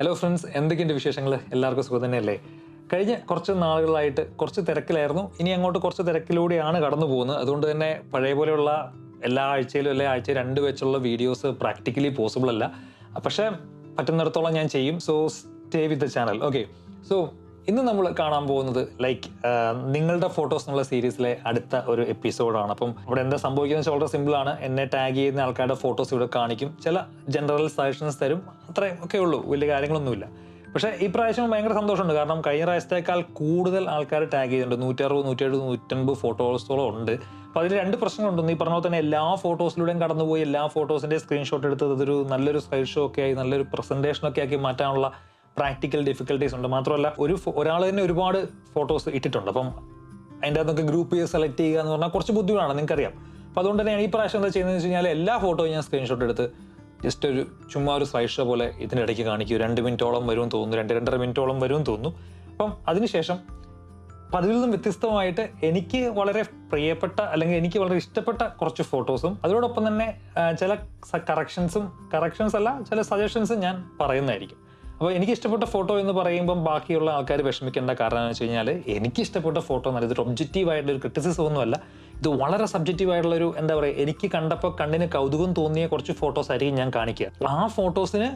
Hello friends എന്തൊക്കെയുണ്ട് വിശേഷങ്ങൾ എല്ലാവർക്കും സുഖം തന്നെയല്ലേ? കഴിഞ്ഞ കുറച്ച് നാളുകളായിട്ട് കുറച്ച് തിരക്കിലായിരുന്നു. ഇനി അങ്ങോട്ട് കുറച്ച് തിരക്കിലൂടെയാണ് കടന്നു പോകുന്നത്. അതുകൊണ്ട് തന്നെ പഴയ പോലെയുള്ള എല്ലാ ആഴ്ചയിലും അല്ലെ ആഴ്ച രണ്ട് വെച്ചുള്ള വീഡിയോസ് പ്രാക്ടിക്കലി പോസിബിൾ അല്ല. പക്ഷേ പറ്റുന്നിടത്തോളം ഞാൻ ചെയ്യും. So stay with the channel okay so ഇന്ന് നമ്മൾ കാണാൻ പോകുന്നത് ലൈക്ക് നിങ്ങളുടെ ഫോട്ടോസ് എന്നുള്ള സീരീസിലെ അടുത്ത ഒരു എപ്പിസോഡാണ് അപ്പം ഇവിടെ എന്താ സംഭവിക്കുന്നത് വെച്ചാൽ വളരെ സിമ്പിൾ ആണ്. എന്നെ ടാഗ് ചെയ്യുന്ന ആൾക്കാരുടെ ഫോട്ടോസ് ഇവിടെ കാണിക്കും. ചില ജനറൽ സജഷൻസ് തരും. അത്രയും ഒക്കെ ഉള്ളൂ. വലിയ കാര്യങ്ങളൊന്നുമില്ല. പക്ഷേ ഈ പ്രാവശ്യം ഭയങ്കര സന്തോഷമുണ്ട്. കാരണം കഴിഞ്ഞ പ്രാവശ്യത്തേക്കാൾ കൂടുതൽ ആൾക്കാർ ടാഗ് ചെയ്തിട്ടുണ്ട്. നൂറ്ററുപത് നൂറ്റെഴുപത് നൂറ്റൻപത് ഫോട്ടോസോളം ഉണ്ട്. അപ്പോൾ അതിൽ രണ്ട് പ്രശ്നങ്ങളുണ്ട്. ഈ പറഞ്ഞ പോലെ തന്നെ എല്ലാ ഫോട്ടോസിലൂടെയും കടന്നുപോയി എല്ലാ ഫോട്ടോസിന്റെ സ്ക്രീൻഷോട്ട് എടുത്ത് അതൊരു നല്ലൊരു സ്ലൈഡ് ഷോ ഒക്കെ ആയി നല്ലൊരു പ്രസന്റേഷനൊക്കെ ആക്കി മാറ്റാനുള്ള പ്രാക്ടിക്കൽ ഡിഫിക്കൽട്ടീസ് ഉണ്ട്. മാത്രമല്ല ഒരു ഒരാൾ തന്നെ ഒരുപാട് ഫോട്ടോസ് ഇട്ടിട്ടുണ്ട്. അപ്പം അതിന്റെ അകത്തൊക്കെ ഗ്രൂപ്പ് ചെയ്ത് സെലക്ട് ചെയ്യുക എന്ന് പറഞ്ഞാൽ കുറച്ച് ബുദ്ധിമുട്ടാണ് നിങ്ങൾക്കറിയാം. അപ്പോൾ അതുകൊണ്ട് തന്നെ ഈ പ്രാവശ്യം എന്താ ചെയ്യുന്നത് വെച്ച് കഴിഞ്ഞാൽ എല്ലാ ഫോട്ടോയും ഞാൻ സ്ക്രീൻഷോട്ട് എടുത്ത് ജസ്റ്റ് ഒരു ചുമ്മാ ഒരു സ്ലൈഡ് ഷോ പോലെ ഇതിന്റെ ഇടയ്ക്ക് കാണിക്കും. രണ്ട് മിനിറ്റോളം വരും തോന്നുന്നു രണ്ട് രണ്ടര മിനിറ്റോളം വരും തോന്നുന്നു. അപ്പം അതിനുശേഷം പതിവിൽ നിന്നും വ്യത്യസ്തമായിട്ട് എനിക്ക് വളരെ പ്രിയപ്പെട്ട അല്ലെങ്കിൽ എനിക്ക് വളരെ ഇഷ്ടപ്പെട്ട കുറച്ച് ഫോട്ടോസും അതിനോടൊപ്പം തന്നെ ചില കറക്ഷൻസും കറക്ഷൻസ് അല്ല ചില സജഷൻസും ഞാൻ പറയുന്നതായിരിക്കും. അപ്പോൾ എനിക്ക് ഇഷ്ടപ്പെട്ട ഫോട്ടോ എന്ന് പറയുമ്പം ബാക്കിയുള്ള ആൾക്കാർ വിഷമിക്കേണ്ട കാരണം എന്ന് വെച്ച് കഴിഞ്ഞാൽ എനിക്ക് ഇഷ്ടപ്പെട്ട ഫോട്ടോ എന്നല്ല ഇതൊരു ഒബ്ജക്റ്റീവ് ആയിട്ടുള്ള ഒരു ക്രിറ്റിസിസം ഒന്നുമല്ല. ഇത് വളരെ സബ്ജക്റ്റീവ് ആയിട്ടുള്ള ഒരു എന്താ പറയുക എനിക്ക് കണ്ടപ്പോൾ കണ്ണിന് കൗതുകം തോന്നിയ കുറച്ച് ഫോട്ടോസ് ആയിരിക്കും ഞാൻ കാണിക്കുക. ആ ഫോട്ടോസിന്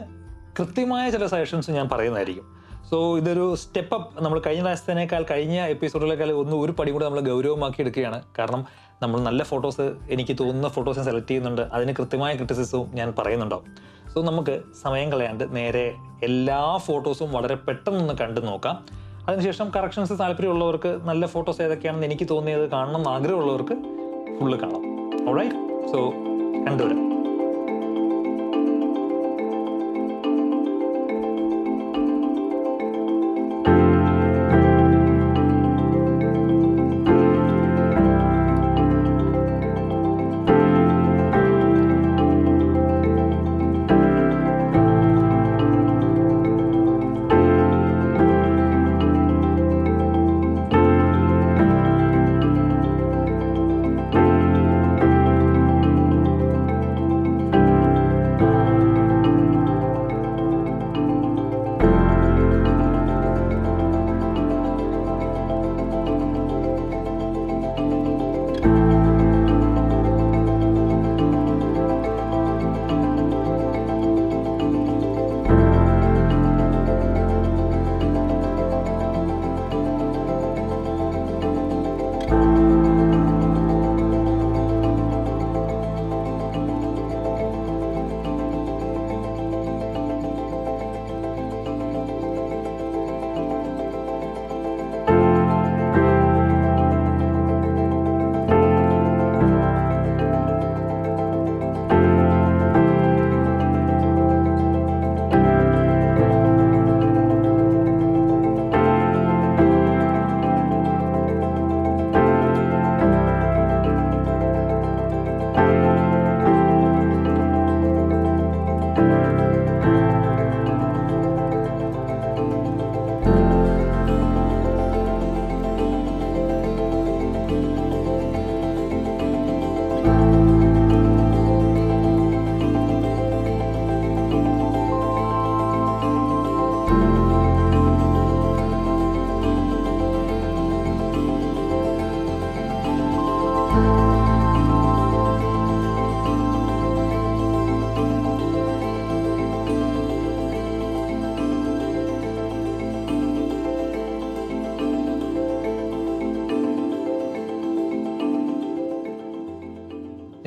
കൃത്യമായ ചില സജഷൻസ് ഞാൻ പറയുന്നതായിരിക്കും. സോ ഇതൊരു സ്റ്റെപ്പ് അപ്പ് നമ്മൾ കഴിഞ്ഞ പ്രാവശ്യത്തിനേക്കാൾ കഴിഞ്ഞ എപ്പിസോഡിലേക്കാൾ ഒന്ന് ഒരു പടി കൂടെ നമ്മൾ ഗൗരവമാക്കി എടുക്കുകയാണ്. കാരണം നമ്മൾ നല്ല ഫോട്ടോസ് എനിക്ക് തോന്നുന്ന ഫോട്ടോസ് സെലക്ട് ചെയ്യുന്നുണ്ട്. അതിന് കൃത്യമായ ക്രിറ്റിസിസവും ഞാൻ പറയുന്നുണ്ടാവും. സോ നമുക്ക് സമയം കളയാണ്ട് നേരെ എല്ലാ ഫോട്ടോസും വളരെ പെട്ടെന്നൊന്ന് കണ്ടു നോക്കാം. അതിനുശേഷം കറക്ഷൻസ് താല്പര്യമുള്ളവർക്ക് നല്ല ഫോട്ടോസ് ഏതൊക്കെയാണെന്ന് എനിക്ക് തോന്നിയത് കാണണം എന്ന് ആഗ്രഹമുള്ളവർക്ക് ഫുള്ള് കാണാം. ഓൾറൈറ്റ് സോ കണ്ടുവരാം.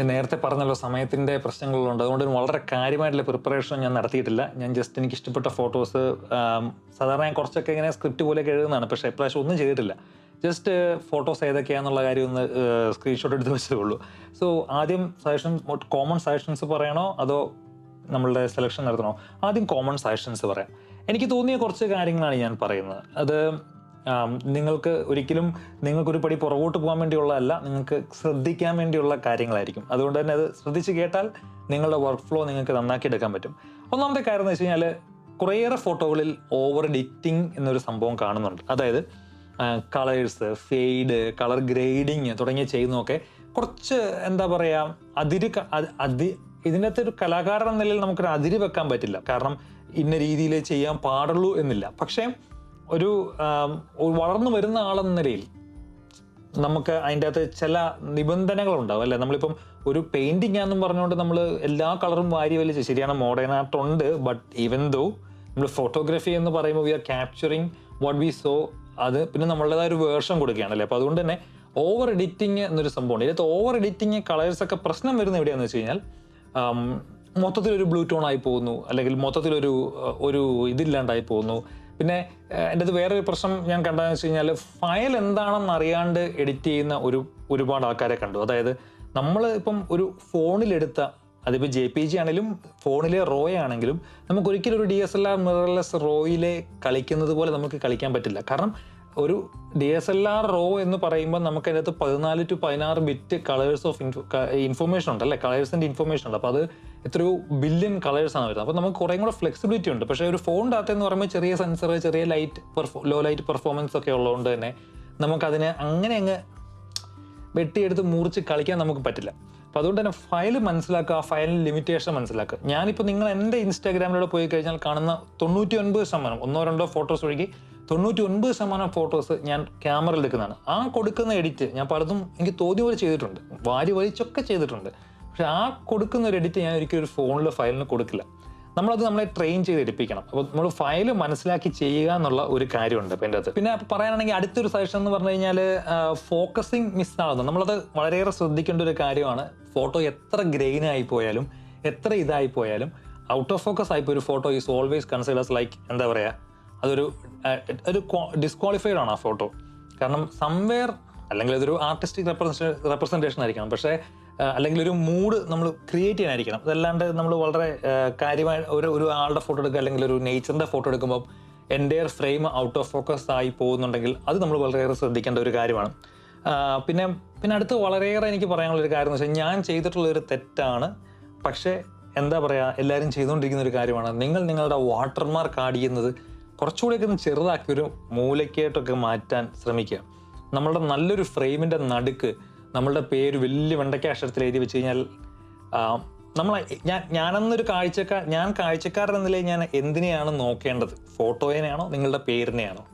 നേരത്തെ പറഞ്ഞല്ലോ സമയത്തിന്റെ പ്രശ്നങ്ങളുണ്ട്. അതുകൊണ്ട് വളരെ കാര്യമായിട്ടുള്ള പ്രിപ്പറേഷൻ ഞാൻ നടത്തിയിട്ടില്ല. ഞാൻ ജസ്റ്റ് എനിക്ക് ഇഷ്ടപ്പെട്ട ഫോട്ടോസ് സാധാരണ ഞാൻ കുറച്ചൊക്കെ ഇങ്ങനെ സ്ക്രിപ്റ്റ് പോലെയൊക്കെ എഴുതുന്നതാണ്. പക്ഷേ ഇപ്രാവശ്യം ഒന്നും ചെയ്തിട്ടില്ല. ജസ്റ്റ് ഫോട്ടോസ് ഏതൊക്കെയാണെന്നുള്ള കാര്യം ഒന്ന് സ്ക്രീൻഷോട്ട് എടുത്ത് വെച്ചതേ ഉള്ളൂ. സോ ആദ്യം സജഷൻ കോമൺ സജഷൻസ് പറയണോ? അതോ നമ്മളുടെ സെലക്ഷൻ നടത്തണോ? ആദ്യം കോമൺ സജഷൻസ് പറയാം. എനിക്ക് തോന്നിയ കുറച്ച് കാര്യങ്ങളാണ് ഞാൻ പറയുന്നത്. അത് നിങ്ങൾക്ക് ഒരിക്കലും നിങ്ങൾക്കൊരു പടി പുറകോട്ട് പോകാൻ വേണ്ടിയുള്ളതല്ല നിങ്ങൾക്ക് ശ്രദ്ധിക്കാൻ വേണ്ടിയുള്ള കാര്യങ്ങളായിരിക്കും. അതുകൊണ്ട് തന്നെ അത് ശ്രദ്ധിച്ച് കേട്ടാൽ നിങ്ങളുടെ വർക്ക് ഫ്ലോ നിങ്ങൾക്ക് നന്നാക്കി എടുക്കാൻ പറ്റും. ഒന്നാമത്തെ കാര്യം എന്ന് വെച്ച് കഴിഞ്ഞാൽ കുറേയേറെ ഫോട്ടോകളിൽ ഓവർ എഡിറ്റിംഗ് എന്നൊരു സംഭവം കാണുന്നുണ്ട്. അതായത് കളേഴ്സ് ഫെയ്ഡ് കളർ ഗ്രേഡിങ് തുടങ്ങിയ ചെയ്യുന്നതൊക്കെ കുറച്ച് എന്താ പറയുക അതിര് അതി ഇതിനകത്ത് ഒരു കലാകാരൻ എന്ന നിലയിൽ നമുക്കൊരു അതിര് വെക്കാൻ പറ്റില്ല. കാരണം ഇന്ന രീതിയിൽ ചെയ്യാൻ പാടുള്ളൂ എന്നില്ല. പക്ഷേ ഒരു വളർന്നു വരുന്ന ആളെന്ന നിലയിൽ നമുക്ക് അതിന്റെ അകത്ത് ചില നിബന്ധനകളുണ്ടാവും അല്ലേ? നമ്മളിപ്പം ഒരു പെയിന്റിംഗ് ആണെന്ന് പറഞ്ഞുകൊണ്ട് നമ്മൾ എല്ലാ കളറും വാരി വലിച്ച് ശരിയാണ് മോഡേൺ ആർട്ട് ഉണ്ട് ബട്ട് ഈവൻ ദോ നമ്മൾ ഫോട്ടോഗ്രാഫി എന്ന് പറയുമ്പോൾ we are capturing what we saw അത് പിന്നെ നമ്മളുടേതായ ഒരു വേർഷൻ കൊടുക്കുകയാണല്ലേ അപ്പോൾ അതുകൊണ്ട് തന്നെ ഓവർ എഡിറ്റിംഗ് എന്നൊരു സംഭവമുണ്ട് ഇതിനകത്ത് ഓവർ എഡിറ്റിംഗ് കളേഴ്സ് ഒക്കെ പ്രശ്നം വരുന്ന എവിടെയാണെന്ന് വെച്ച് കഴിഞ്ഞാൽ മൊത്തത്തിലൊരു ബ്ലൂ ടോൺ ആയി പോകുന്നു അല്ലെങ്കിൽ മൊത്തത്തിലൊരു ഒരു ഇതില്ലാണ്ടായി പോകുന്നു പിന്നെ എന്റെ അത് വേറൊരു പ്രശ്നം ഞാൻ കണ്ടതെന്ന് വെച്ച് കഴിഞ്ഞാൽ ഫയൽ എന്താണെന്ന് അറിയാണ്ട് എഡിറ്റ് ചെയ്യുന്ന ഒരു ഒരുപാട് ആൾക്കാരെ കണ്ടു. അതായത് നമ്മൾ ഇപ്പം ഒരു ഫോണിലെടുത്ത അതിപ്പോൾ ജെ പി ജി ആണെങ്കിലും ഫോണിലെ റോ ആണെങ്കിലും നമുക്ക് ഒരിക്കലും ഒരു D S L R mirrorless റോയിലെ കളിക്കുന്നത് പോലെ നമുക്ക് കളിക്കാൻ പറ്റില്ല. കാരണം ഒരു D S L R raw എന്ന് പറയുമ്പോൾ നമുക്ക് അതിനകത്ത് പതിനാല് ടു പതിനാറ് ബിറ്റ് കളേഴ്സ് ഓഫ് ഇൻഫർമേഷൻ ഉണ്ട് അല്ലേ? കളേഴ്സിന്റെ ഇൻഫർമേഷൻ ഉണ്ട്. അപ്പോൾ അത് എത്രയോ ബില്യൺ കളേഴ്സ് ആണ് വരുന്നത്. അപ്പോൾ നമുക്ക് കുറേ കൂടെ ഫ്ലെക്സിബിലിറ്റി ഉണ്ട്. പക്ഷേ ഒരു ഫോണിന്റെ അകത്ത് എന്ന് പറയുമ്പോൾ ചെറിയ സെൻസർ ചെറിയ ലൈറ്റ് ലോ ലൈറ്റ് പെർഫോമൻസ് ഒക്കെ ഉള്ളതുകൊണ്ട് തന്നെ നമുക്കതിനെ അങ്ങനെ അങ്ങ് വെട്ടിയെടുത്ത് മുറിച്ച് കളിക്കാൻ നമുക്ക് പറ്റില്ല. അപ്പോൾ അതുകൊണ്ട് തന്നെ ഫയൽ മനസ്സിലാക്കുക ആ ഫയലിന് ലിമിറ്റേഷൻ മനസ്സിലാക്കുക. ഞാനിപ്പോൾ നിങ്ങൾ എന്റെ ഇൻസ്റ്റാഗ്രാമിലൂടെ പോയി കഴിഞ്ഞാൽ കാണുന്ന തൊണ്ണൂറ്റി ഒൻപത് ശതമാനം ഒന്നോ രണ്ടോ ഫോട്ടോസ് ഒഴുകി തൊണ്ണൂറ്റി ഒൻപത് ശതമാനം ഫോട്ടോസ് ഞാൻ ക്യാമറയിൽ എടുക്കുന്നതാണ്. ആ കൊടുക്കുന്ന എഡിറ്റ് ഞാൻ പലതും എനിക്ക് തോന്നിയ പോലെ ചെയ്തിട്ടുണ്ട്. വാരി വലിച്ചൊക്കെ ചെയ്തിട്ടുണ്ട്. പക്ഷെ ആ കൊടുക്കുന്ന ഒരു എഡിറ്റ് ഞാൻ ഒരിക്കലും ഒരു ഫോണിൽ ഫയലിന് കൊടുക്കില്ല. നമ്മളത് നമ്മളെ ട്രെയിൻ ചെയ്ത് എടുപ്പിക്കണം. അപ്പോൾ നമ്മൾ ഫയൽ മനസ്സിലാക്കി ചെയ്യുക എന്നുള്ള ഒരു കാര്യമുണ്ട് അപ്പം എന്റെ അത് പിന്നെ പറയാനാണെങ്കിൽ അടുത്തൊരു സജഷൻ എന്ന് പറഞ്ഞു കഴിഞ്ഞാൽ ഫോക്കസിങ് മിസ്സാകുന്നു നമ്മളത് വളരെയേറെ ശ്രദ്ധിക്കേണ്ട ഒരു കാര്യമാണ്. ഫോട്ടോ എത്ര ഗ്രെയിൻ ആയി പോയാലും എത്ര ഇതായി പോയാലും ഔട്ട് ഓഫ് ഫോക്കസ് ആയിപ്പോൾ ഒരു photo is always considers like എന്താ പറയുക അതൊരു ഒരു ഡിസ്ക്വാളിഫൈഡ് ആണ് ആ ഫോട്ടോ കാരണം സംവെയർ അല്ലെങ്കിൽ അതൊരു ആർട്ടിസ്റ്റിക് റെപ്രസെന്റേഷൻ ആയിരിക്കണം. പക്ഷേ അല്ലെങ്കിൽ ഒരു മൂഡ് നമ്മൾ ക്രിയേറ്റ് ചെയ്യാനായിരിക്കണം. അതല്ലാണ്ട് നമ്മൾ വളരെ കാര്യമായ ഒരു ഒരു ആളുടെ ഫോട്ടോ എടുക്കുക അല്ലെങ്കിൽ ഒരു നേച്ചറിന്റെ ഫോട്ടോ എടുക്കുമ്പോൾ എന്റെ ഫ്രെയിം ഔട്ട് ഓഫ് ഫോക്കസ് ആയി പോകുന്നുണ്ടെങ്കിൽ അത് നമ്മൾ വളരെയേറെ ശ്രദ്ധിക്കേണ്ട ഒരു കാര്യമാണ്. പിന്നെ പിന്നെ അടുത്ത് വളരെയേറെ എനിക്ക് പറയാനുള്ള ഒരു കാര്യം എന്ന് വെച്ചാൽ ഞാൻ ചെയ്തിട്ടുള്ള ഒരു തെറ്റാണ്. പക്ഷേ എന്താ പറയുക എല്ലാവരും ചെയ്തുകൊണ്ടിരിക്കുന്ന ഒരു കാര്യമാണ്. നിങ്ങൾ നിങ്ങളുടെ വാട്ടർമാർക്ക് ആഡ് ചെയ്യുന്നത് കുറച്ചുകൂടെയൊക്കെ ഒന്ന് ചെറുതാക്കി ഒരു മൂലയ്ക്കായിട്ടൊക്കെ മാറ്റാൻ ശ്രമിക്കുക. നമ്മളുടെ നല്ലൊരു ഫ്രെയിമിന്റെ നടുക്ക് നമ്മളുടെ പേര് വലിയ വെണ്ടയ്ക്ക അക്ഷരത്തിൽ എഴുതി വെച്ച് കഴിഞ്ഞാൽ നമ്മൾ ഞാൻ ഞാനെന്നൊരു കാഴ്ചക്കാർ ഞാൻ കാഴ്ചക്കാരൻ എന്ന നിലയിൽ ഞാൻ എന്തിനെയാണ് നോക്കേണ്ടത്? ഫോട്ടോയിനെയാണോ നിങ്ങളുടെ പേരിനെയാണോ?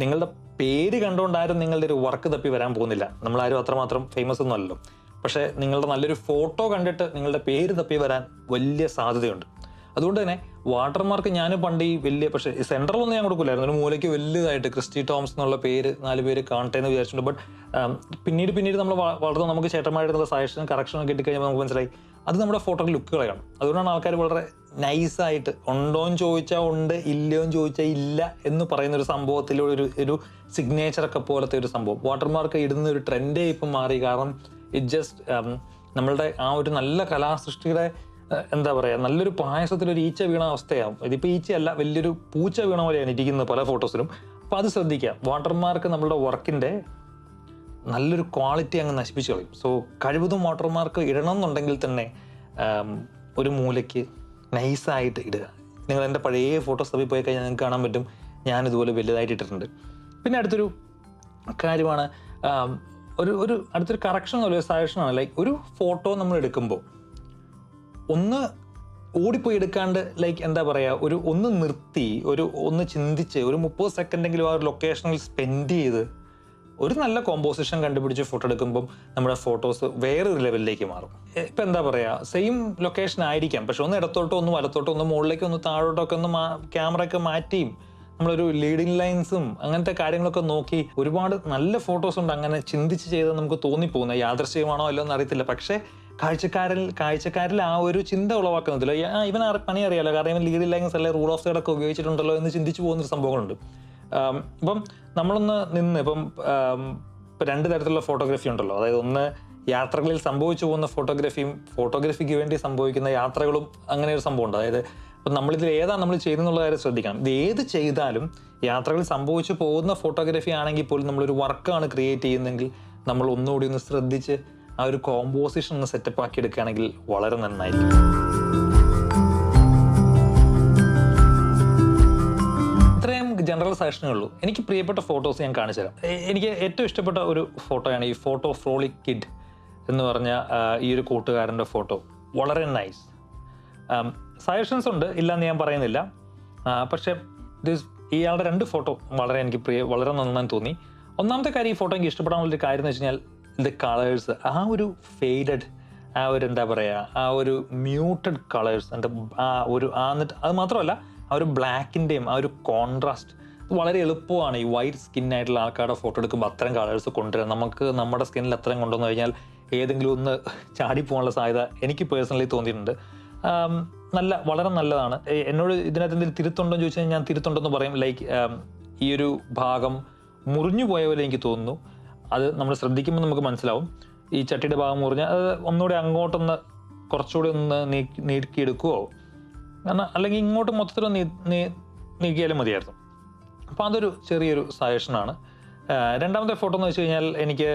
നിങ്ങളുടെ പേര് കണ്ടുകൊണ്ടാരും നിങ്ങളുടെ ഒരു വർക്ക് തപ്പി വരാൻ പോകുന്നില്ല. നമ്മളാരും അത്രമാത്രം ഫേമസ് ഒന്നും അല്ലല്ലോ. പക്ഷേ നിങ്ങളുടെ നല്ലൊരു ഫോട്ടോ കണ്ടിട്ട് നിങ്ങളുടെ പേര് തപ്പി വരാൻ വലിയ സാധ്യതയുണ്ട്. അതുകൊണ്ട് തന്നെ വാട്ടർമാർക്ക് ഞാൻ പണ്ട് ഈ വലിയ പക്ഷേ സെൻട്രലൊന്നും ഞാൻ കൊടുക്കില്ലായിരുന്നു ഒരു മൂലയ്ക്ക് വലുതായിട്ട് ക്രിസ്റ്റി ടോംസ് എന്നുള്ള പേര് നാല് പേര് കാണട്ടെ എന്ന് വിചാരിച്ചിട്ടുണ്ട്. ബട്ട് പിന്നീട് പിന്നീട് നമ്മൾ വളർന്ന് നമുക്ക് ചേട്ടന്മാരുടെ സജഷനും കറക്ഷനും കിട്ടിക്കഴിഞ്ഞാൽ നമുക്ക് മനസ്സിലായി. അത് നമ്മുടെ ഫോട്ടോ ലുക്കുകളാണ് അതുകൊണ്ടാണ് ആൾക്കാർ വളരെ നൈസായിട്ട് ഉണ്ടോയെന്ന് ചോദിച്ചാൽ ഉണ്ട് ഇല്ലയോ എന്ന് ചോദിച്ചാൽ ഇല്ല എന്ന് പറയുന്ന ഒരു സംഭവത്തിലൂടെ ഒരു ഒരു സിഗ്നേച്ചറൊക്കെ പോലത്തെ ഒരു സംഭവം. വാട്ടർമാർക്ക് ഇടുന്ന ഒരു ട്രെൻഡേ ഇപ്പം മാറി. കാരണം ഇറ്റ് ജസ്റ്റ് നമ്മളുടെ ആ ഒരു നല്ല കലാസൃഷ്ടിയുടെ എന്താ പറയുക നല്ലൊരു പായസത്തിൽ ഒരു ഈച്ച വീണ അവസ്ഥയാവും. ഇതിപ്പോൾ ഈച്ചയല്ല വലിയൊരു പൂച്ച വീണ പോലെയാണ് ഇരിക്കുന്നത് പല ഫോട്ടോസിലും. അപ്പോൾ അത് ശ്രദ്ധിക്കുക വാട്ടർമാർക്ക് നമ്മളുടെ വർക്കിന്റെ നല്ലൊരു ക്വാളിറ്റി അങ്ങ് നശിപ്പിച്ചു കളയും. സോ കഴിവതും വാട്ടർമാർക്ക് ഇടണം എന്നുണ്ടെങ്കിൽ തന്നെ ഒരു മൂലയ്ക്ക് നൈസായിട്ട് ഇടുക. നിങ്ങൾ എന്റെ പഴയ ഫോട്ടോസ് തപ്പി പോയി കഴിഞ്ഞാൽ നിങ്ങൾക്ക് കാണാൻ പറ്റും. ഞാൻ ഇതുപോലെ വലുതായിട്ട് ഇട്ടിട്ടുണ്ട്. പിന്നെ അടുത്തൊരു കാര്യമാണ് ഒരു ഒരു അടുത്തൊരു കറക്ഷൻ ഒരു സജഷനാണ് ലൈക്ക് ഒരു ഫോട്ടോ നമ്മൾ എടുക്കുമ്പോൾ ഒന്ന് ഓടിപ്പോയി എടുക്കാണ്ട് ലൈക്ക് എന്താ പറയുക ഒരു ഒന്ന് നിർത്തി ഒരു ഒന്ന് ചിന്തിച്ച് ഒരു മുപ്പത് സെക്കൻഡെങ്കിലും ആ ഒരു ലൊക്കേഷനിൽ സ്പെൻഡ് ചെയ്ത് ഒരു നല്ല കോമ്പോസിഷൻ കണ്ടുപിടിച്ച് ഫോട്ടോ എടുക്കുമ്പം നമ്മുടെ ഫോട്ടോസ് വേറൊരു ലെവലിലേക്ക് മാറും. ഇപ്പം എന്താ പറയുക സെയിം ലൊക്കേഷൻ ആയിരിക്കാം പക്ഷെ ഒന്ന് ഇടത്തോട്ടോ ഒന്ന് വലത്തോട്ടോ ഒന്ന് മുകളിലേക്കോ ഒന്ന് താഴോട്ടോ ഒക്കെ ഒന്ന് ക്യാമറ ഒക്കെ മാറ്റിയും നമ്മളൊരു ലീഡിങ് ലൈൻസും അങ്ങനത്തെ കാര്യങ്ങളൊക്കെ നോക്കി ഒരുപാട് നല്ല ഫോട്ടോസ് ഉണ്ട് അങ്ങനെ ചിന്തിച്ച് ചെയ്താൽ നമുക്ക് തോന്നിപ്പോകുന്നത് യാദൃശ്യമാണോ അല്ലോ എന്ന് അറിയത്തില്ല പക്ഷേ കാഴ്ചക്കാരിൽ കാഴ്ചക്കാരിൽ ആ ഒരു ചിന്ത ഉളവാക്കുന്നതില്ല ഇവൻ പണി അറിയാലോ കാരണം ഇവൻ ലീഡ് ഇല്ലെങ്കിൽ അല്ലെ റൂൾ ഓഫ് സൈഡൊക്കെ ഉപയോഗിച്ചിട്ടുണ്ടല്ലോ എന്ന് ചിന്തിച്ചു പോകുന്ന ഒരു സംഭവങ്ങളുണ്ട് ഇപ്പം നമ്മളൊന്ന് നിന്ന് ഇപ്പം ഇപ്പം രണ്ട് തരത്തിലുള്ള ഫോട്ടോഗ്രാഫി ഉണ്ടല്ലോ. അതായത് ഒന്ന് യാത്രകളിൽ സംഭവിച്ചു പോകുന്ന ഫോട്ടോഗ്രാഫിയും ഫോട്ടോഗ്രാഫിക്ക് വേണ്ടി സംഭവിക്കുന്ന യാത്രകളും അങ്ങനെ ഒരു സംഭവം ഉണ്ട് അതായത് ഇപ്പം നമ്മളിതിൽ ഏതാണ് നമ്മൾ ചെയ്യുന്നുള്ള കാര്യം ശ്രദ്ധിക്കണം. ഇത് ഏത് ചെയ്താലും യാത്രകളിൽ സംഭവിച്ചു പോകുന്ന ഫോട്ടോഗ്രാഫി ആണെങ്കിൽ പോലും നമ്മളൊരു വർക്കാണ് ക്രിയേറ്റ് ചെയ്യുന്നതെങ്കിൽ നമ്മൾ ഒന്നുകൂടി ഒന്ന് ശ്രദ്ധിച്ച് ആ ഒരു കോമ്പോസിഷൻ ഒന്ന് സെറ്റപ്പ് ആക്കി എടുക്കുകയാണെങ്കിൽ വളരെ നന്നായിരിക്കും. ജനറൽ സജഷനേ ഉള്ളൂ. എനിക്ക് പ്രിയപ്പെട്ട ഫോട്ടോസ് ഞാൻ കാണിച്ചു തരാം. എനിക്ക് ഏറ്റവും ഇഷ്ടപ്പെട്ട ഒരു ഫോട്ടോയാണ് ഈ ഫോട്ടോ ഫ്രോളി കിഡ് എന്ന് പറഞ്ഞ ഈ ഒരു കൂട്ടുകാരന്റെ ഫോട്ടോ വളരെ നൈസ് സജഷൻസ് ഉണ്ട് ഇല്ലെന്ന് ഞാൻ പറയുന്നില്ല. പക്ഷേ ദിസ് ഇയാളുടെ രണ്ട് ഫോട്ടോ വളരെ എനിക്ക് പ്രിയ വളരെ നന്നായി തോന്നി. ഒന്നാമത്തെ കാര്യം ഈ ഫോട്ടോ എനിക്ക് ഇഷ്ടപ്പെടാനുള്ളൊരു കാര്യം എന്ന് വെച്ച് കഴിഞ്ഞാൽ ഇത് കളേഴ്സ് ആ ഒരു ഫെയ്ഡഡ് ആ ഒരു എന്താ പറയുക ആ ഒരു മ്യൂട്ടഡ് കളേഴ്സ് എന്റെ ആ ഒരു ആ എന്നിട്ട് അത് മാത്രമല്ല ആ ഒരു ബ്ലാക്കിന്റെയും ആ ഒരു കോൺട്രാസ്റ്റ് വളരെ എളുപ്പമാണ് ഈ വൈറ്റ് സ്കിന്നായിട്ടുള്ള ആൾക്കാരുടെ ഫോട്ടോ എടുക്കുമ്പോൾ അത്തരം കളേഴ്സ് കൊണ്ടുവരാൻ നമുക്ക് നമ്മുടെ സ്കിന്നിൽ അത്രയും കൊണ്ടുവന്നു കഴിഞ്ഞാൽ ഏതെങ്കിലും ഒന്ന് ചാടിപ്പോകാനുള്ള സാധ്യത എനിക്ക് പേഴ്സണലി തോന്നിയിട്ടുണ്ട്. നല്ല വളരെ നല്ലതാണ്. എന്നോട് ഇതിനകത്ത് എന്തെങ്കിലും തിരുത്തുണ്ടോ എന്ന് ചോദിച്ചാൽ ഞാൻ തിരുത്തുണ്ടെന്ന് പറയും. ലൈക്ക് ഈ ഒരു ഭാഗം മുറിഞ്ഞു പോയ പോലെ എനിക്ക് തോന്നുന്നു. അത് നമ്മൾ ശ്രദ്ധിക്കുമ്പോൾ നമുക്ക് മനസ്സിലാവും. ഈ ചട്ടിയുടെ ഭാഗം മുറിഞ്ഞ് അത് ഒന്നുകൂടി അങ്ങോട്ടൊന്ന് കുറച്ചുകൂടി ഒന്ന് നീക്കി നീക്കിയെടുക്കുവോ? കാരണം അല്ലെങ്കിൽ ഇങ്ങോട്ട് മൊത്തത്തിൽ നീക്കിയാലും മതിയായിരുന്നു. അപ്പോൾ അതൊരു ചെറിയൊരു സജഷനാണ് രണ്ടാമത്തെ ഫോട്ടോ എന്ന് വെച്ച് കഴിഞ്ഞാൽ എനിക്ക്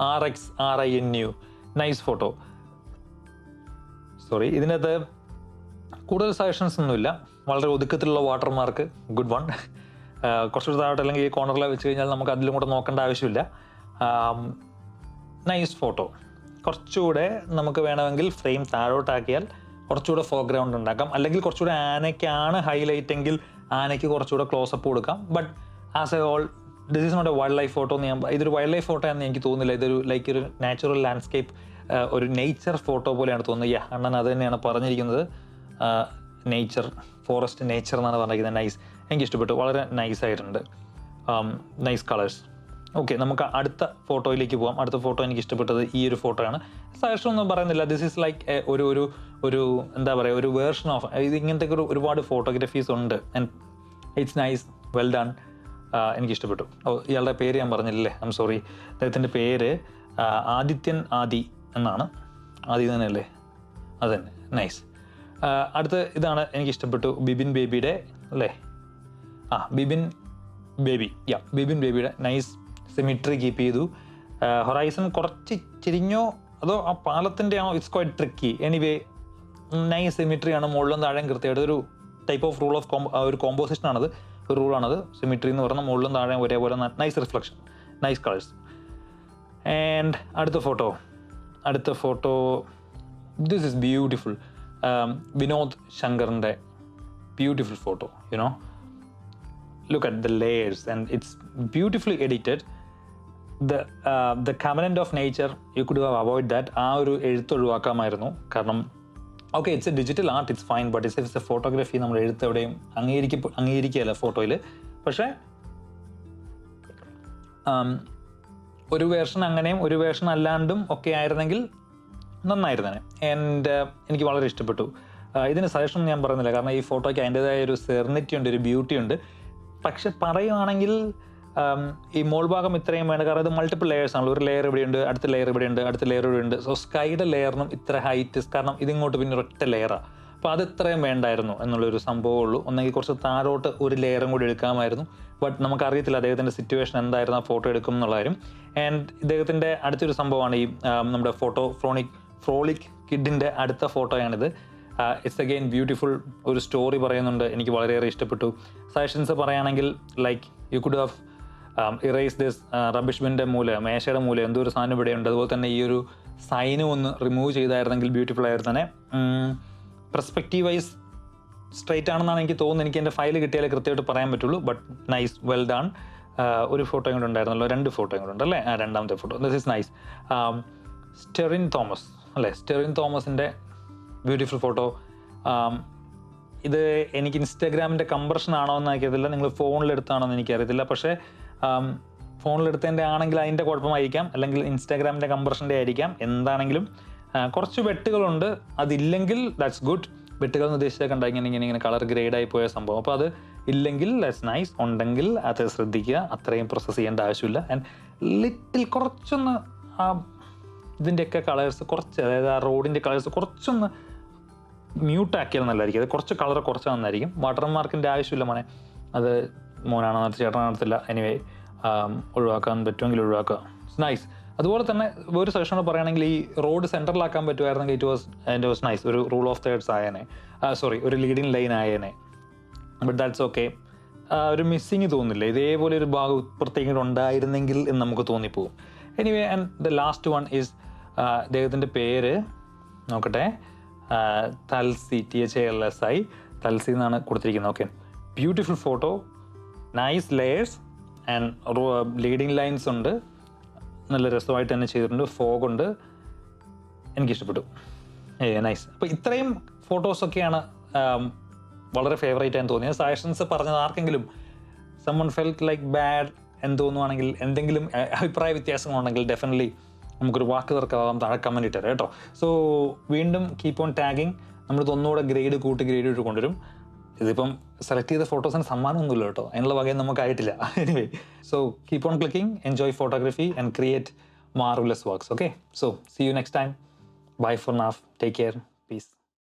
R X R I N U nice photo sorry ഇതിനകത്ത് കൂടുതൽ സജഷൻസ് ഒന്നുമില്ല. വളരെ ഒതുക്കത്തിലുള്ള വാട്ടർമാർക്ക് ഗുഡ് വൺ കുറച്ചുകൂടി താഴോട്ട് അല്ലെങ്കിൽ ഈ കോർണറിൽ വെച്ച് കഴിഞ്ഞാൽ നമുക്ക് അതിലും കൂടെ നോക്കേണ്ട ആവശ്യമില്ല. നൈസ് ഫോട്ടോ കുറച്ചുകൂടെ നമുക്ക് വേണമെങ്കിൽ ഫ്രെയിം താഴോട്ടാക്കിയാൽ കുറച്ചുകൂടെ ഫോർഗ്രൗണ്ട് ഉണ്ടാക്കാം. അല്ലെങ്കിൽ കുറച്ചുകൂടെ ആനയ്ക്കാണ് ഹൈലൈറ്റ് എങ്കിൽ ആനയ്ക്ക് കുറച്ചുകൂടെ ക്ലോസപ്പ് കൊടുക്കാം. But as a whole this is not a wildlife photo എന്ന് ഞാൻ ഇതൊരു വൈൽഡ് ലൈഫ് ഫോട്ടോ എന്ന് എനിക്ക് തോന്നുന്നില്ല. ഇതൊരു ലൈക്ക് ഒരു നാച്ചുറൽ ലാൻഡ്സ്കേപ്പ് ഒരു നേച്ചർ ഫോട്ടോ പോലെയാണ് തോന്നുന്നത്. യാ അണ്ണൻ അത് തന്നെയാണ് പറഞ്ഞിരിക്കുന്നത്. നേച്ചർ ഫോറസ്റ്റ് നേച്ചർ എന്നാണ് പറഞ്ഞിരിക്കുന്നത്. നൈസ് എനിക്ക് ഇഷ്ടപ്പെട്ടു. വളരെ നൈസ് ആയിട്ടുണ്ട്. നൈസ് കളേഴ്സ് ഓക്കെ നമുക്ക് അടുത്ത ഫോട്ടോയിലേക്ക് പോകാം അടുത്ത ഫോട്ടോ എനിക്ക് ഇഷ്ടപ്പെട്ടത് ഈ ഒരു ഫോട്ടോ ആണ്. സജഷൻ ഒന്നും പറയുന്നില്ല. ദിസ് ഈസ് ലൈക്ക് ഒരു ഒരു ഒരു എന്താ പറയുക ഒരു വേർഷൻ ഓഫ് ഇത് ഇങ്ങനത്തെ ഒരു ഒരുപാട് ഫോട്ടോഗ്രാഫീസ് ഉണ്ട്. And it's nice well done എനിക്ക് ഇഷ്ടപ്പെട്ടു. ഓ ഇയാളുടെ പേര് ഞാൻ പറഞ്ഞില്ലേ ഐം സോറി അദ്ദേഹത്തിന്റെ പേര് ആദിത്യൻ ആദി എന്നാണ്. ആദി തന്നെയല്ലേ? അത് തന്നെ. നൈസ് അടുത്ത ഇതാണ് എനിക്ക് ഇഷ്ടപ്പെട്ടു ബിബിൻ ബേബിയുടെ അല്ലേ? ആ ബിബിൻ ബേബി. യാ ബിബിൻ ബേബിയുടെ നൈസ് സിമിട്രി കീപ്പ് ചെയ്തു. ഹൊറൈസൺ കുറച്ച് ചിരിഞ്ഞോ അതോ ആ പാലത്തിന്റെ ആണോ it's quite tricky anyway nice symmetry ആണ് മുകളിലും താഴെയും കൃത്യമായിട്ട്. ഒരു type of rule of combo ഒരു കോമ്പോസിഷൻ ആണത്. ഒരു റൂളാണത് സിമിട്രി എന്ന് പറഞ്ഞാൽ മുകളിലും താഴെയും ഒരേപോലെ nice reflection nice colours and അടുത്ത ഫോട്ടോ അടുത്ത photo this is beautiful Vinod ശങ്കറിന്റെ beautiful photo you know look at the layers and it's beautifully edited. The uh, the covenant of nature you could have avoid that. ആ ഒരു എഴുത്ത് ഒഴിവാക്കാമായിരുന്നു. കാരണം okay it's a digital art it's fine but it's it's a photography നമ്മൾ എഴുത്ത് എവിടെയും അംഗീകരിക്ക അംഗീകരിക്കുകയല്ല ഫോട്ടോയിൽ പക്ഷേ ഒരു വേർഷൻ അങ്ങനെയും ഒരു വേർഷൻ അല്ലാണ്ടും ഒക്കെ ആയിരുന്നെങ്കിൽ നന്നായിരുന്നേ ആൻഡ് എനിക്ക് വളരെ ഇഷ്ടപ്പെട്ടു. ഇതിന് സജഷൻ ഞാൻ പറയുന്നില്ല. കാരണം ഈ ഫോട്ടോയ്ക്ക് അതിന്റെതായ ഒരു സെർണിറ്റി ഉണ്ട് ഒരു ബ്യൂട്ടി ഉണ്ട്. പക്ഷെ പറയുവാണെങ്കിൽ ഈ മോൾ ഭാഗം ഇത്രയും വേണ്ട. കാരണം ഇത് മൾട്ടിപ്പിൾ ലെയേഴ്സ് ആണല്ലോ. ഒരു ലെയർ ഇവിടെയുണ്ട് അടുത്ത ലെയർ ഇവിടെയുണ്ട് അടുത്ത ലെയർ ഇവിടെയുണ്ട്. സോ സ്കൈയുടെ ലെയറിനും ഇത്ര ഹൈറ്റ് കാരണം ഇതിങ്ങോട്ട് പിന്നെ ഒറ്റ ലെയറാണ് അപ്പോൾ അത് ഇത്രയും വേണ്ടായിരുന്നു എന്നുള്ളൊരു സംഭവമേ ഉള്ളൂ. ഒന്നെങ്കിൽ കുറച്ച് താഴോട്ട് ഒരു ലെയറും കൂടി എടുക്കാമായിരുന്നു. ബട്ട് നമുക്കറിയത്തില്ല അദ്ദേഹത്തിന്റെ സിറ്റുവേഷൻ എന്തായിരുന്നു ആ ഫോട്ടോ എടുക്കും എന്നുള്ള ആൻഡ് ഇദ്ദേഹത്തിന്റെ അടുത്തൊരു സംഭവമാണ് ഈ നമ്മുടെ ഫോട്ടോ ഫ്രോണിക് ഫ്രോളിക് കിഡിന്റെ അടുത്ത ഫോട്ടോയാണിത് ഇറ്റ്സ് അഗെയിൻ ബ്യൂട്ടിഫുൾ ഒരു സ്റ്റോറി പറയുന്നുണ്ട്. എനിക്ക് വളരെയേറെ ഇഷ്ടപ്പെട്ടു. സജഷൻസ് പറയുകയാണെങ്കിൽ like you could have erase this rubbish ബിന്റെ മൂല മേശയുടെ മൂല എന്തോ ഒരു സാധനം ഇവിടെയുണ്ട്. അതുപോലെ തന്നെ ഈ ഒരു സൈനും ഒന്ന് റിമൂവ് ചെയ്തായിരുന്നെങ്കിൽ ബ്യൂട്ടിഫുൾ ആയിരുന്നു തന്നെ പെർസ്പെക്റ്റീവ് വൈസ് സ്ട്രൈറ്റ് ആണെന്നാണ് എനിക്ക് തോന്നുന്നത്. എനിക്ക് എന്റെ ഫയൽ കിട്ടിയാലേ കൃത്യമായിട്ട് പറയാൻ പറ്റുള്ളൂ. ബട്ട് നൈസ് വെൽ ഡൺ ഒരു ഫോട്ടോയും കൂടെ ഉണ്ടായിരുന്നല്ലോ. രണ്ട് ഫോട്ടോയും കൂടെ ഉണ്ട് അല്ലേ ആ രണ്ടാമത്തെ photo this is nice Sterin Thomas അല്ലേ? സ്റ്റെറിൻ തോമസിന്റെ ബ്യൂട്ടിഫുൾ ഫോട്ടോ ഇത് എനിക്ക് ഇൻസ്റ്റാഗ്രാമിന്റെ കമ്പ്രഷൻ ആണോ എന്ന് എനിക്കറിയത്തില്ല. നിങ്ങൾ ഫോണിലെടുത്താണോ എന്ന് എനിക്കറിയത്തില്ല. പക്ഷേ ഫോണിലെടുത്തതിന്റെ ആണെങ്കിൽ അതിന്റെ കുഴപ്പമായിരിക്കാം. അല്ലെങ്കിൽ ഇൻസ്റ്റാഗ്രാമിന്റെ കമ്പ്രഷന്റെ ആയിരിക്കാം. എന്താണെങ്കിലും കുറച്ച് വെട്ടുകളുണ്ട്. അതില്ലെങ്കിൽ ദാറ്റ്സ് ഗുഡ് വെട്ടുകൾ എന്ന് ഉദ്ദേശിച്ചൊക്കെ ഉണ്ടായി ഇങ്ങനെ ഇങ്ങനെ ഇങ്ങനെ കളർ ഗ്രേഡായി പോയ സംഭവം. അപ്പോൾ അത് ഇല്ലെങ്കിൽ ദാറ്റ്സ് നൈസ് ഉണ്ടെങ്കിൽ അത് ശ്രദ്ധിക്കുക. അത്രയും പ്രോസസ്സ് ചെയ്യേണ്ട ആവശ്യമില്ല. ആൻഡ് ലിറ്റിൽ കുറച്ചൊന്ന് ആ ഇതിന്റെയൊക്കെ കളേഴ്സ് കുറച്ച് അതായത് ആ റോഡിന്റെ കളേഴ്സ് കുറച്ചൊന്ന് മ്യൂട്ട് ആക്കിയാൽ നല്ലതായിരിക്കും. അത് കുറച്ച് കളർ കുറച്ച് നന്നായിരിക്കും. വാട്ടർ മാർക്കിന്റെ ആവശ്യമില്ല മോനെ. അത് മോനാണോ നടത്തി ചേട്ടനാണോ നടത്തില്ല. എനിവേ ഒഴിവാക്കാൻ പറ്റുമെങ്കിൽ ഒഴിവാക്കുക. നൈസ് അതുപോലെ തന്നെ ഒരു സെഷൻ പറയുകയാണെങ്കിൽ ഈ റോഡ് സെന്ററിലാക്കാൻ പറ്റുമായിരുന്നെങ്കിൽ ഇറ്റ് വാസ് എന്റെ വാസ് നൈസ് ഒരു റൂൾ ഓഫ് തേർഡ്സ് ആയേനെ. സോറി ഒരു ലീഡിങ് ലൈൻ ആയേനെ. ബട്ട് ദാറ്റ്സ് ഓക്കെ ഒരു മിസ്സിങ് തോന്നില്ല. ഇതേപോലെ ഒരു ഭാഗം പ്രത്യേകം ഉണ്ടായിരുന്നെങ്കിൽ എന്ന് നമുക്ക് തോന്നിപ്പോവും. Anyway and the last one is അദ്ദേഹത്തിന്റെ പേര് നോക്കട്ടെ. Thalsi T H L S I Thalsi എന്നാണ് കൊടുത്തിരിക്കുന്നത്. Okay beautiful photo nice layers and leading lines ഉണ്ട്. നല്ല രസമായിട്ട് തന്നെ ചെയ്തിട്ടുണ്ട്. ഫോഗ് ഉണ്ട്. എനിക്കിഷ്ടപ്പെട്ടു. ഏ നൈസ് അപ്പോൾ ഇത്രയും ഫോട്ടോസൊക്കെയാണ് വളരെ ഫേവറേറ്റ് ആയി തോന്നിയത്. സജഷൻസ് പറഞ്ഞത് ആർക്കെങ്കിലും സമ്മൺ ഫെൽറ്റ് ലൈക്ക് ബാഡ് എന്ന് തോന്നുവാണെങ്കിൽ എന്തെങ്കിലും അഭിപ്രായ വ്യത്യാസങ്ങളുണ്ടെങ്കിൽ ഡെഫിനറ്റ്ലി നമുക്കൊരു വാക്ക് തീർക്കാവാം താഴെ കമന്റ് ഇട്ടേ കേട്ടോ. സോ വീണ്ടും കീപ്പ് ഓൺ ടാഗിങ് നമ്മളിത് ഒന്നുകൂടെ ഗ്രേഡ് കൂട്ടി ഗ്രേഡ് ഇട്ട് കൊണ്ടുവരും. ഇതിപ്പം സെലക്ട് ചെയ്ത ഫോട്ടോസിന് സമ്മാനമൊന്നുമില്ല കേട്ടോ. അതിനുള്ള വകയും നമുക്കായിട്ടില്ല. Anyway so keep on clicking enjoy photography and create marvellous works okay so see you next time bye for now take care